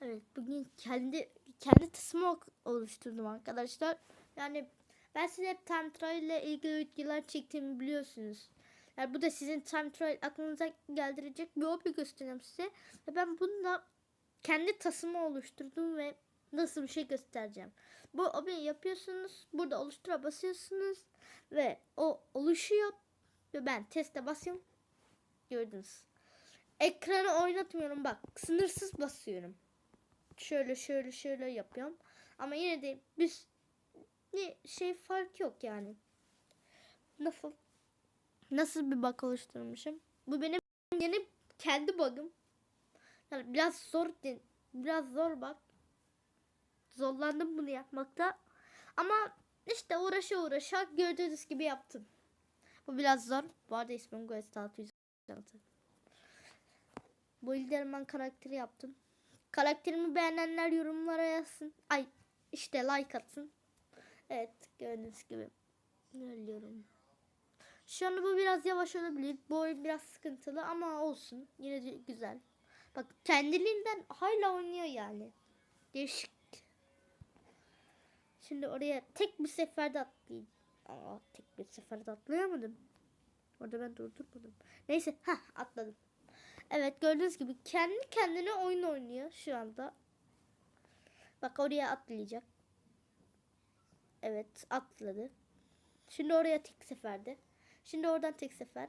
Evet bugün kendi kendi tasımı ok- oluşturdum arkadaşlar. Yani ben size hep time trial ile ilgili videolar çektiğimi biliyorsunuz. Yani bu da sizin time trial aklınıza geldirecek bir hobi göstereyim size. Ve ben bununla kendi tasımı oluşturdum ve nasıl bir şey göstereceğim. Bu hobi yapıyorsunuz. Burada oluştura basıyorsunuz. Ve o oluşuyor. Ve ben teste basıyorum. Gördünüz. Ekranı oynatmıyorum bak. Sınırsız basıyorum şöyle şöyle şöyle yapıyorum. Ama yine de bir şey fark yok yani. Nasıl? Nasıl bir bug oluşturmuşum? Bu benim yeni kendi bug'ım. Yani biraz zor biraz zor bak. Zorlandım bunu yapmakta. Ama işte uğraşa uğraşa gördüğünüz gibi yaptım. Bu biraz zor. Bu arada ismim Ghost 606. Bu Ilderman karakteri yaptım. Karakterimi beğenenler yorumlara yazsın. Ay işte like atsın. Evet gördüğünüz gibi. Ölüyorum. Şu anda bu biraz yavaş olabilir. Bu oyun biraz sıkıntılı ama olsun. Yine de güzel. Bak kendiliğinden hala oynuyor yani. Değişik. Şimdi oraya tek bir seferde atlayayım. Aa, tek bir seferde atlayamadım. Orada ben durdurmadım. Neyse ha atladım. Evet gördüğünüz gibi kendi kendine oyun oynuyor şu anda. Bak oraya atlayacak. Evet atladı. Şimdi oraya tek seferde. Şimdi oradan tek sefer.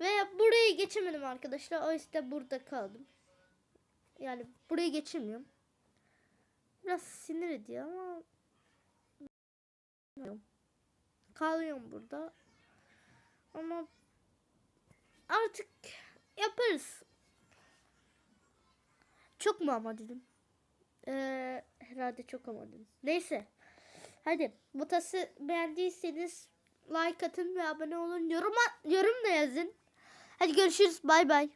Ve burayı geçemedim arkadaşlar. O yüzden burada kaldım. Yani burayı geçemiyorum. Biraz sinir ediyor ama kalıyorum burada. Ama artık yaparız. Çok mu ama dedim. Ee, herhalde çok ama dedim. Neyse. Hadi bu tası beğendiyseniz like atın ve abone olun. Yorum, yorum da yazın. Hadi görüşürüz. Bay bay.